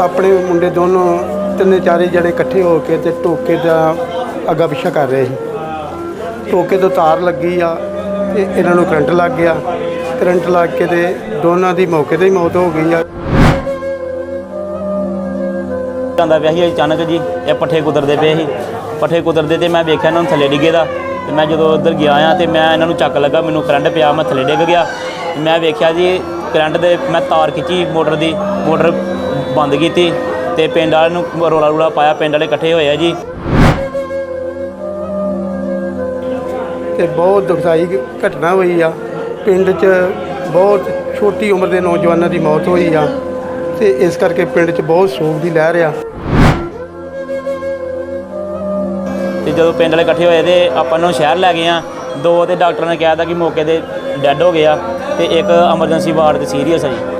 ਆਪਣੇ ਮੁੰਡੇ ਦੋਨੋਂ ਤਿੰਨੇ ਚਾਰੇ ਜਣੇ ਇਕੱਠੇ ਹੋ ਕੇ ਤੇ ਟੋਕੇ ਦਾ ਅੱਗਾ ਪਿੱਛਾ ਕਰ ਰਹੇ ਸੀ। ਟੋਕੇ ਤੋਂ ਤਾਰ ਲੱਗੀ ਆ ਤੇ ਇਹਨਾਂ ਨੂੰ ਕਰੰਟ ਲੱਗ ਗਿਆ। ਕਰੰਟ ਲੱਗ ਕੇ ਤੇ ਦੋਨਾਂ ਦੀ ਮੌਕੇ ਤੇ ਹੀ ਮੌਤ ਹੋ ਗਈ ਆ। ਜਾਂਦਾ ਪਿਆ ਸੀ ਅਚਾਨਕ ਜੀ, ਇਹ ਪੱਠੇ ਕੁਦਰਦੇ ਪਏ ਸੀ। ਪੱਠੇ ਕੁਦਰਦੇ ਤੇ ਮੈਂ ਵੇਖਿਆ ਇਹਨਾਂ ਨੂੰ ਥੱਲੇ ਡਿੱਗੇ ਦਾ। ਤੇ ਮੈਂ ਜਦੋਂ ਉੱਧਰ ਗਿਆ ਆ ਤੇ ਮੈਂ ਇਹਨਾਂ ਨੂੰ ਚੱਕ ਲੱਗਾ, ਮੈਨੂੰ ਕਰੰਟ ਪਿਆ, ਮੈਂ ਥੱਲੇ ਡਿੱਗ ਗਿਆ। ਮੈਂ ਵੇਖਿਆ ਜੀ, ਕਰੰਟ ਦੇ ਮੈਂ ਤਾਰ ਖਿੱਚੀ ਮੋਟਰ ਦੀ, ਮੋਟਰ ਬੰਦ ਕੀਤੀ ਤੇ ਪਿੰਡ ਵਾਲਿਆਂ ਨੂੰ ਰੋਲਾ ਰੂਲਾ ਪਾਇਆ ਪਿੰਡ ਵਾਲੇ ਇਕੱਠੇ ਹੋਏ ਆ ਜੀ। ਤੇ ਬਹੁਤ ਦੁਖਦਾਈ ਘਟਨਾ ਹੋਈ ਆ। ਪਿੰਡ 'ਚ ਬਹੁਤ ਛੋਟੀ ਉਮਰ ਦੇ ਨੌਜਵਾਨਾਂ ਦੀ ਮੌਤ ਹੋਈ ਆ ਤੇ ਇਸ ਕਰਕੇ ਪਿੰਡ 'ਚ ਬਹੁਤ ਸੋਗ ਦੀ ਲਹਿਰ ਆ। ਤੇ ਜਦੋਂ ਪਿੰਡ ਵਾਲੇ ਇਕੱਠੇ ਹੋਏ ਤੇ ਆਪਾਂ ਨੂੰ ਸ਼ਹਿਰ ਲੈ ਗਏ ਆ ਦੋ ਤੇ ਡਾਕਟਰ ਨੇ ਕਿਹਾ ਤਾਂ ਕਿ ਮੌਕੇ ਤੇ ਡੈੱਡ ਹੋ ਗਿਆ ਤੇ ਇੱਕ ਐਮਰਜੈਂਸੀ ਵਾਰਡ ਤੇ ਸੀਰੀਅਸ ਹੈ ਜੀ।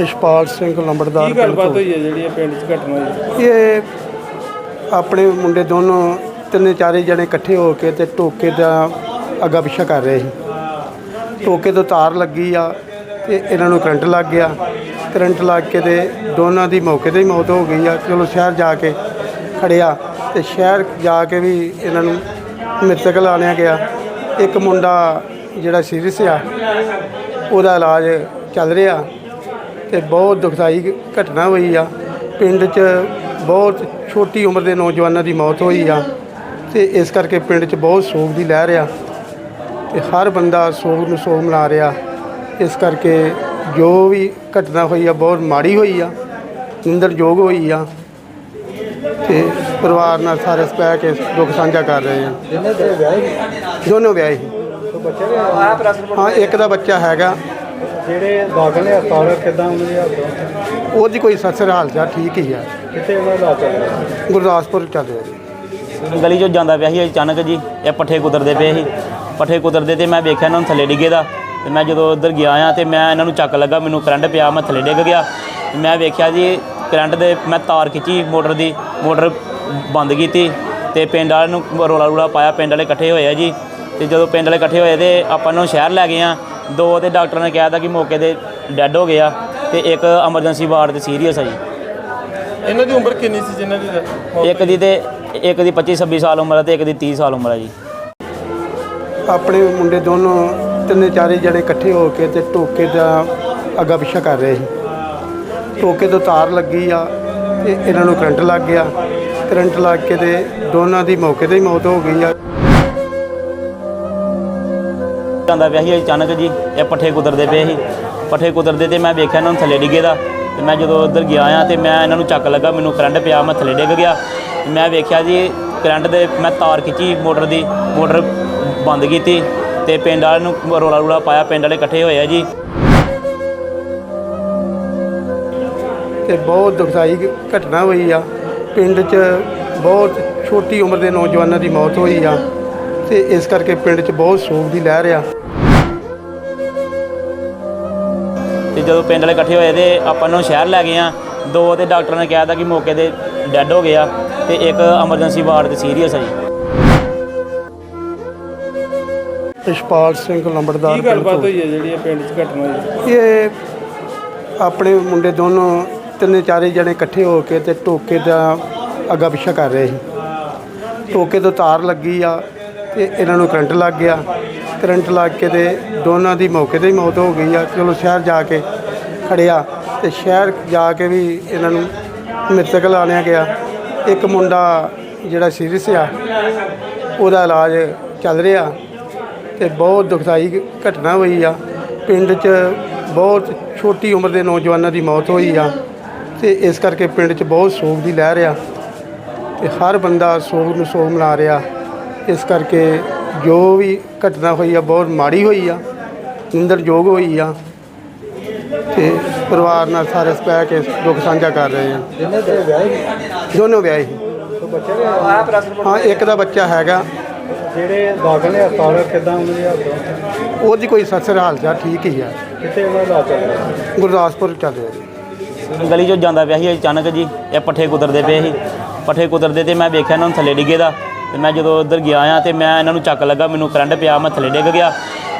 ਇਸ਼ਪਾਲ ਸਿੰਘ ਲੰਬੜਦਾਰ ਕੀ ਗੱਲਬਾਤ। ਹੋਈ ਹੈ ਜਿਹੜੀ ਇਹ ਪਿੰਡ 'ਚ ਘਟਨਾ ਹੋਈ? ਇਹ ਆਪਣੇ ਮੁੰਡੇ ਦੋਨੋਂ ਤਿੰਨੇ ਚਾਰੇ ਜਣੇ ਇਕੱਠੇ ਹੋ ਕੇ ਤੇ ਟੋਕੇ ਦਾ ਅੱਗਾ ਪਿੱਛਾ ਕਰ ਰਹੇ ਸੀ। ਟੋਕੇ ਤੋਂ ਤਾਰ ਲੱਗੀ ਆ ਤੇ ਇਹਨਾਂ ਨੂੰ ਕਰੰਟ ਲੱਗ ਗਿਆ। ਕਰੰਟ ਲੱਗ ਕੇ ਤੇ ਦੋਨਾਂ ਦੀ ਮੌਕੇ ਤੇ ਹੀ ਮੌਤ ਹੋ ਗਈ ਆ। ਚਲੋ ਸ਼ਹਿਰ ਜਾ ਕੇ ਖੜਿਆ ਤੇ ਸ਼ਹਿਰ ਜਾ ਕੇ ਵੀ ਇਹਨਾਂ ਨੂੰ ਮ੍ਰਿਤਕ ਲਾਣਿਆ ਗਿਆ। ਇੱਕ ਮੁੰਡਾ ਜਿਹੜਾ ਸੀਰੀਅਸ ਆ ਉਹਦਾ ਇਲਾਜ ਚੱਲ ਰਿਹਾ ਤੇ ਬਹੁਤ ਦੁਖਦਾਈ ਘਟਨਾ ਹੋਈ ਆ। ਪਿੰਡ 'ਚ ਬਹੁਤ ਛੋਟੀ ਉਮਰ ਦੇ ਨੌਜਵਾਨਾਂ ਦੀ ਮੌਤ ਹੋਈ ਆ ਤੇ ਇਸ ਕਰਕੇ ਪਿੰਡ 'ਚ ਬਹੁਤ ਸੋਗ ਦੀ ਲਹਿਰ ਆ ਤੇ ਹਰ ਬੰਦਾ ਸੋਗ ਨੂੰ ਸੋਗ ਮਨਾ ਰਿਹਾ। ਇਸ ਕਰਕੇ ਜੋ ਵੀ ਘਟਨਾ ਹੋਈ ਆ ਬਹੁਤ ਮਾੜੀ ਹੋਈ ਆ ਨਿੰਦਰਯੋਗ ਹੋਈ ਆ ਤੇ ਪਰਿਵਾਰ ਨਾਲ ਸਾਰੇ ਬਹਿ ਕੇ ਦੁੱਖ ਸਾਂਝਾ ਕਰ ਰਹੇ ਆ। ਦੋਨੋਂ ਵਿਆਹੇ ਸੀ। ਹਾਂ ਇੱਕ ਦਾ ਬੱਚਾ ਹੈਗਾ। ਜਿਹੜੇ ਦਾਖਲ ਨੇ ਹਸਪਤਾਲ ਕਿਦਾਂ ਉਹਨਾਂ ਦੀ ਹਾਲਤ ਉਹਦੀ ਕੋਈ ਸਸਰ ਹਾਲ ਚਾਲ ਠੀਕ ਹੀ ਆ। ਕਿੱਥੇ ਉਹਨਾਂ ਦਾ ਚੱਲ ਰਿਹਾ ਗੁਰਦਾਸਪੁਰ ਚੱਲ ਰਿਹਾ ਜੀ। ਗਲੀ 'ਚੋਂ ਜਾਂਦਾ ਪਿਆ ਸੀ ਅਚਾਨਕ ਜੀ ਇਹ ਪੱਠੇ ਕੁਤਰਦੇ ਪਏ ਸੀ। ਪੱਠੇ ਕੁਤਰਦੇ ਤੇ ਮੈਂ ਵੇਖਿਆ ਇਹਨਾਂ ਨੂੰ ਥੱਲੇ ਡਿੱਗੇ ਦਾ। ਤੇ ਮੈਂ ਜਦੋਂ ਉੱਧਰ ਗਿਆ ਆ ਤੇ ਮੈਂ ਇਹਨਾਂ ਨੂੰ ਚੱਕ ਲੱਗਾ ਮੈਨੂੰ ਕਰੰਟ ਪਿਆ ਮੈਂ ਥੱਲੇ ਡਿੱਗ ਗਿਆ। ਤੇ ਮੈਂ ਵੇਖਿਆ ਜੀ ਕਰੰਟ ਦੇ ਮੈਂ ਤਾਰ ਖਿੱਚੀ ਮੋਟਰ ਦੀ ਮੋਟਰ ਬੰਦ ਕੀਤੀ। ਤੇ ਪਿੰਡ ਵਾਲਿਆਂ ਨੂੰ ਰੋਲਾ ਰੂਲਾ ਪਾਇਆ ਪਿੰਡ ਵਾਲੇ ਇਕੱਠੇ ਹੋਏ ਆ ਜੀ। ਤੇ ਜਦੋਂ ਪਿੰਡ ਵਾਲੇ ਇਕੱਠੇ ਹੋਏ ਤੇ ਆਪਾਂ ਨੂੰ ਸ਼ਹਿਰ ਲੈ ਗਏ ਆ। ਦੋ ਤੇ ਡਾਕਟਰ ਨੇ ਕਿਹਾ ਤਾਂ ਕਿ ਮੌਕੇ ਤੇ ਡੈੱਡ ਹੋ ਗਿਆ ਤੇ ਇੱਕ ਐਮਰਜੈਂਸੀ ਵਾਰਡ ਤੇ ਸੀਰੀਅਸ ਹੈ ਜੀ। ਇਹਨਾਂ ਦੀ ਉਮਰ ਕਿੰਨੀ ਸੀ ਜਿਨ੍ਹਾਂ ਦੀ ਮੌਤ ਇੱਕ ਦੀ ਤੇ ਇੱਕ ਦੀ 25 26 ਸਾਲ ਉਮਰ ਹੈ ਤੇ ਇੱਕ ਦੀ 30 ਸਾਲ ਉਮਰ ਹੈ ਜੀ। ਆਪਣੇ ਮੁੰਡੇ ਦੋਨੋਂ ਤਿੰਨੇ ਚਾਰੇ ਜਣੇ ਇਕੱਠੇ ਹੋ ਕੇ ਤੇ ਟੋਕੇ ਦਾ ਅੱਗਾ ਪਿੱਛਾ ਕਰ ਰਹੇ ਸੀ। ਟੋਕੇ ਤੋਂ ਤਾਰ ਲੱਗੀ ਆ ਤੇ ਇਹਨਾਂ ਨੂੰ ਕਰੰਟ ਲੱਗ ਗਿਆ। ਕਰੰਟ ਲੱਗ ਕੇ ਤੇ ਦੋਨਾਂ ਦੀ ਮੌਕੇ ਤੇ ਹੀ ਮੌਤ ਹੋ ਗਈ ਆ। ਜਾਂਦਾ ਪਿਆ ਸੀ ਅਚਾਨਕ ਜੀ, ਇਹ ਪੱਠੇ ਕੁਦਰਦੇ ਪਏ ਸੀ। ਪੱਠੇ ਕੁਦਰਦੇ ਤੇ ਮੈਂ ਵੇਖਿਆ ਇਹਨਾਂ ਨੂੰ ਥੱਲੇ ਡਿੱਗੇ ਦਾ। ਤੇ ਮੈਂ ਜਦੋਂ ਉੱਧਰ ਗਿਆ ਆ ਤੇ ਮੈਂ ਇਹਨਾਂ ਨੂੰ ਚੱਕ ਲੱਗਾ, ਮੈਨੂੰ ਕਰੰਟ ਪਿਆ, ਮੈਂ ਥੱਲੇ ਡਿੱਗ ਗਿਆ। ਮੈਂ ਵੇਖਿਆ ਜੀ, ਕਰੰਟ ਦੇ ਮੈਂ ਤਾਰ ਖਿੱਚੀ, ਮੋਟਰ ਦੀ, ਮੋਟਰ ਬੰਦ ਕੀਤੀ। ਤੇ ਪਿੰਡ ਵਾਲਿਆਂ ਨੂੰ ਰੋਲਾ ਰੂਲਾ ਪਾਇਆ, ਪਿੰਡ ਵਾਲੇ ਇਕੱਠੇ ਹੋਏ ਆ ਜੀ। ਤੇ ਬਹੁਤ ਦੁਖਦਾਈ ਘਟਨਾ ਹੋਈ ਆ। ਪਿੰਡ 'ਚ ਬਹੁਤ ਛੋਟੀ ਉਮਰ ਦੇ ਨੌਜਵਾਨਾਂ ਦੀ ਮੌਤ ਹੋਈ ਆ। ਤੇ ਇਸ ਕਰਕੇ ਪਿੰਡ 'ਚ ਬਹੁਤ ਸੋਗ ਦੀ ਲਹਿਰ ਆ। ਤੇ ਜਦੋਂ ਪਿੰਡ ਵਾਲੇ ਇਕੱਠੇ ਹੋਏ ਤੇ ਆਪਾਂ ਨੂੰ ਸ਼ਹਿਰ ਲੈ ਗਏ ਆ ਦੋ ਤੇ ਡਾਕਟਰ ਨੇ ਕਿਹਾ ਤਾਂ ਕਿ ਮੌਕੇ ਤੇ ਡੈੱਡ ਹੋ ਗਿਆ ਤੇ ਇੱਕ ਐਮਰਜੈਂਸੀ ਵਾਰਡ ਤੇ ਸੀਰੀਅਸ ਹੈ ਜੀ। ਇਸ਼ਪਾਲ ਸਿੰਘ ਲੰਬੜਦਾਰ ਕੀ ਪਿੰਡ ਗੱਲਬਾਤ ਤੋਂ। ਹੋਈ ਹੈ ਜਿਹੜੀ ਇਹ ਪਿੰਡ 'ਚ ਘਟਨਾ ਹੋਈ? ਇਹ ਆਪਣੇ ਮੁੰਡੇ ਦੋਨੋਂ ਤਿੰਨੇ ਚਾਰੇ ਜਣੇ ਇਕੱਠੇ ਹੋ ਕੇ ਤੇ ਟੋਕੇ ਦਾ ਅੱਗਾ ਪਿੱਛਾ ਕਰ ਰਹੇ ਸੀ। ਟੋਕੇ ਤੋਂ ਤਾਰ ਲੱਗੀ ਆ ਤੇ ਇਹਨਾਂ ਨੂੰ ਕਰੰਟ ਲੱਗ ਗਿਆ। ਕਰੰਟ ਲੱਗ ਕੇ ਤੇ ਦੋਨਾਂ ਦੀ ਮੌਕੇ ਤੇ ਹੀ ਮੌਤ ਹੋ ਗਈ ਆ। ਚਲੋ ਸ਼ਹਿਰ ਜਾ ਕੇ ਖੜਿਆ ਤੇ ਸ਼ਹਿਰ ਜਾ ਕੇ ਵੀ ਇਹਨਾਂ ਨੂੰ ਮ੍ਰਿਤਕ ਲਾਣਿਆ ਗਿਆ। ਇੱਕ ਮੁੰਡਾ ਜਿਹੜਾ ਸੀਰੀਅਸ ਆ, ਉਹਦਾ ਇਲਾਜ ਚੱਲ ਰਿਹਾ ਤੇ ਬਹੁਤ ਦੁਖਦਾਈ ਘਟਨਾ ਹੋਈ ਆ। ਪਿੰਡ 'ਚ ਬਹੁਤ ਛੋਟੀ ਉਮਰ ਦੇ ਨੌਜਵਾਨਾਂ ਦੀ ਮੌਤ ਹੋਈ ਆ ਤੇ ਇਸ ਕਰਕੇ ਪਿੰਡ 'ਚ ਬਹੁਤ ਸੋਗ ਦੀ ਲਹਿਰ ਆ ਤੇ ਹਰ ਬੰਦਾ ਸੋਗ ਨੂੰ ਸੋਗ ਮਨਾ ਰਿਹਾ। ਇਸ ਕਰਕੇ ਜੋ ਵੀ ਘਟਨਾ ਹੋਈ ਆ, ਬਹੁਤ ਮਾੜੀ ਹੋਈ ਆ ਨਿੰਦਰਯੋਗ ਹੋਈ ਆ, ਤੇ ਪਰਿਵਾਰ ਨਾਲ ਸਾਰੇ ਬਹਿ ਕੇ ਦੁੱਖ ਸਾਂਝਾ ਕਰ ਰਹੇ ਆ। ਜਿਨ੍ਹਾਂ ਦੇ ਵਿਆਹ ਦੋਨੋਂ ਵਿਆਹੇ ਸੀ। ਬੱਚੇ ਨੇ ਹਾਂ, ਇੱਕ ਦਾ ਬੱਚਾ ਹੈਗਾ। ਜਿਹੜੇ ਦਾਖਲ ਨੇ ਹਸਪਤਾਲ ਕਿਦਾਂ ਉਹਨਾਂ ਦੀ ਹਾਲਤ ਉਹਦੀ ਕੋਈ ਸਸਰ ਹਾਲ ਚਾਲ ਠੀਕ ਹੀ ਆ। ਕਿੱਥੇ ਉਹਨਾਂ ਦਾ ਚੱਲ ਰਿਹਾ ਗੁਰਦਾਸਪੁਰ ਚੱਲ ਰਿਹਾ ਜੀ। ਗਲੀ 'ਚੋਂ ਜਾਂਦਾ ਪਿਆ ਸੀ, ਅਚਾਨਕ ਜੀ, ਇਹ ਪੱਠੇ ਕੁਦਰਦੇ ਪਏ ਸੀ। ਪੱਠੇ ਕੁਦਰਦੇ ਤੇ ਮੈਂ ਵੇਖਿਆ ਇਹਨਾਂ ਨੂੰ ਥੱਲੇ ਡਿੱਗੇ ਦਾ। ਤੇ ਮੈਂ ਜਦੋਂ ਉੱਧਰ ਗਿਆ ਆ ਤੇ ਮੈਂ ਇਹਨਾਂ ਨੂੰ ਚੱਕ ਲੱਗਾ ਮੈਨੂੰ ਕਰੰਟ ਪਿਆ ਮੈਂ ਥੱਲੇ ਡਿੱਗ ਗਿਆ।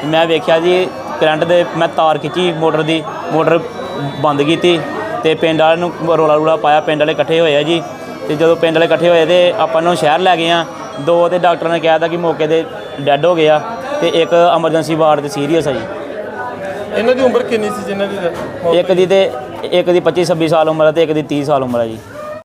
ਮੈਂ ਵੇਖਿਆ ਜੀ ਕਰੰਟ ਦੇ ਮੈਂ ਤਾਰ ਖਿੱਚੀ ਮੋਟਰ ਦੀ ਮੋਟਰ ਬੰਦ ਕੀਤੀ ਤੇ ਪਿੰਡ ਵਾਲਿਆਂ ਨੂੰ ਰੋਲਾ ਰੂਲਾ ਪਾਇਆ ਪਿੰਡ ਵਾਲੇ ਇਕੱਠੇ ਹੋਏ ਆ ਜੀ। ਤੇ ਜਦੋਂ ਪਿੰਡ ਵਾਲੇ ਇਕੱਠੇ ਹੋਏ ਤੇ ਆਪਾਂ ਨੂੰ ਸ਼ਹਿਰ ਲੈ ਗਏ ਆ। ਦੋ ਤੇ ਡਾਕਟਰ ਨੇ ਕਿਹਾ ਤਾ ਕਿ ਮੌਕੇ ਤੇ ਡੈੱਡ ਹੋ ਗਿਆ ਤੇ ਇੱਕ ਐਮਰਜੈਂਸੀ ਵਾਰਡ ਤੇ ਸੀਰੀਅਸ ਆ ਜੀ। ਇਹਨਾਂ ਦੀ ਉਮਰ ਕਿੰਨੀ ਸੀ ਜਿਨ੍ਹਾਂ ਦੀ ਮੌਤ ਇੱਕ ਦੀ ਤੇ ਇੱਕ ਦੀ 25 26 ਸਾਲ ਉਮਰ ਹੈ ਤੇ ਇੱਕ ਦੀ 30 ਸਾਲ ਉਮਰ ਹੈ ਜੀ।